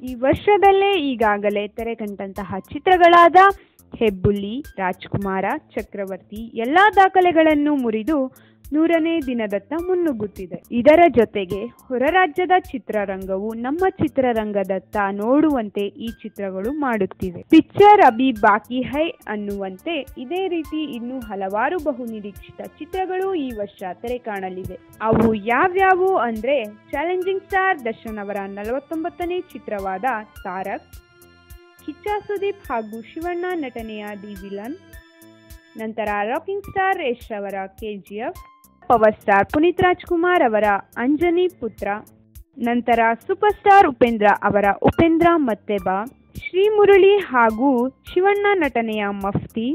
ಈ ವರ್ಷದಲ್ಲೇ ಈಗಾಗಲೇ ತೆರೆ ಕಂಡಂತಹ ಚಿತ್ರಗಳಾದ ಹೆಬ್ಬುಲಿ ರಾಜ್ಕುಮಾರ ಚಕ್ರವರ್ತಿ ಎಲ್ಲ ದಾಖಲೆಗಳನ್ನು ಮುರಿದು ನೂರನೇ ದಿನದತ್ತ ಮುನ್ನುಗ್ಗುತ್ತಿದೆ. ಇದರ ಜೊತೆಗೆ ಹೊರ ರಾಜ್ಯದ ಚಿತ್ರರಂಗವು ನಮ್ಮ ಚಿತ್ರರಂಗದತ್ತ ನೋಡುವಂತೆ ಈ ಚಿತ್ರಗಳು ಮಾಡುತ್ತಿವೆ. ಪಿಕ್ಚರ್ ಅಭಿ ಬಾಕಿ ಹೈ ಅನ್ನುವಂತೆ ಇದೇ ರೀತಿ ಇನ್ನೂ ಹಲವಾರು ಬಹುನಿರೀಕ್ಷಿತ ಚಿತ್ರಗಳು ಈ ವರ್ಷ ತೆರೆ ಕಾಣಲಿವೆ. ಅವು ಯಾವ್ಯಾವು ಅಂದ್ರೆ ಚಾಲೆಂಜಿಂಗ್ ಸ್ಟಾರ್ ದರ್ಶನ್ ಅವರ ನಲವತ್ತೊಂಬತ್ತನೇ ಚಿತ್ರವಾದ ತಾರಕ್, ಕಿಚ್ಚ ಸುದೀಪ್ ಹಾಗೂ ಶಿವಣ್ಣ ನಟನೆಯ ದಿ ವಿಲನ್, ನಂತರ ರಾಕಿಂಗ್ ಸ್ಟಾರ್ ಯಶ್ ಅವರ KGF power star Puneeth Rajkumar ಅವರ ಅಂಜನಿ ಪುತ್ರ, ನಂತರ ಸೂಪರ್ ಸ್ಟಾರ್ ಉಪೇಂದ್ರ ಅವರ ಉಪೇಂದ್ರ ಮತ್ತೆ ಬಾ ಶ್ರೀ ಮುರಳಿ ಹಾಗೂ ಶಿವಣ್ಣ ನಟನೆಯ ಮಫ್ತಿ,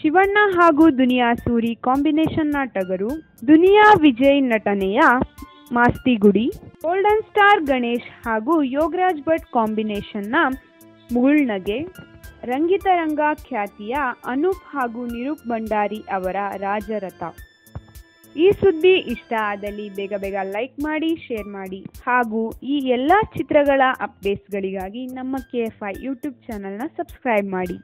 ಶಿವಣ್ಣ ಹಾಗೂ ದುನಿಯಾ ಸೂರಿ ಕಾಂಬಿನೇಷನ್ ಟಗರು ದುನಿಯಾ ವಿಜಯ್ ನಟನೆಯ ಮಾಸ್ತಿಗುಡಿ, ಗೋಲ್ಡನ್ ಸ್ಟಾರ್ ಗಣೇಶ್ ಹಾಗೂ ಯೋಗರಾಜ್ ಭಟ್ ಕಾಂಬಿನೇಷನ್ನ ಮುಗುಳ್ನಗೆ, ರಂಗಿತರಂಗ ಖ್ಯಾತಿಯ ಅನೂಪ್ ಹಾಗೂ ನಿರೂಪ್ ಭಂಡಾರಿ ಅವರ ರಾಜರಥ. ಈ ಸುದ್ದಿ ಇಷ್ಟ ಆದಲ್ಲಿ ಬೇಗ ಬೇಗ ಲೈಕ್ ಮಾಡಿ ಶೇರ್ ಮಾಡಿ. ಹಾಗೂ ಈ ಎಲ್ಲ ಚಿತ್ರಗಳ ಅಪ್ಡೇಟ್ಸ್ಗಳಿಗಾಗಿ ನಮ್ಮ ಕೆ ಎಫ್ ಐ ಯೂಟ್ಯೂಬ್ ಚಾನಲ್ನ ಸಬ್ಸ್ಕ್ರೈಬ್ ಮಾಡಿ.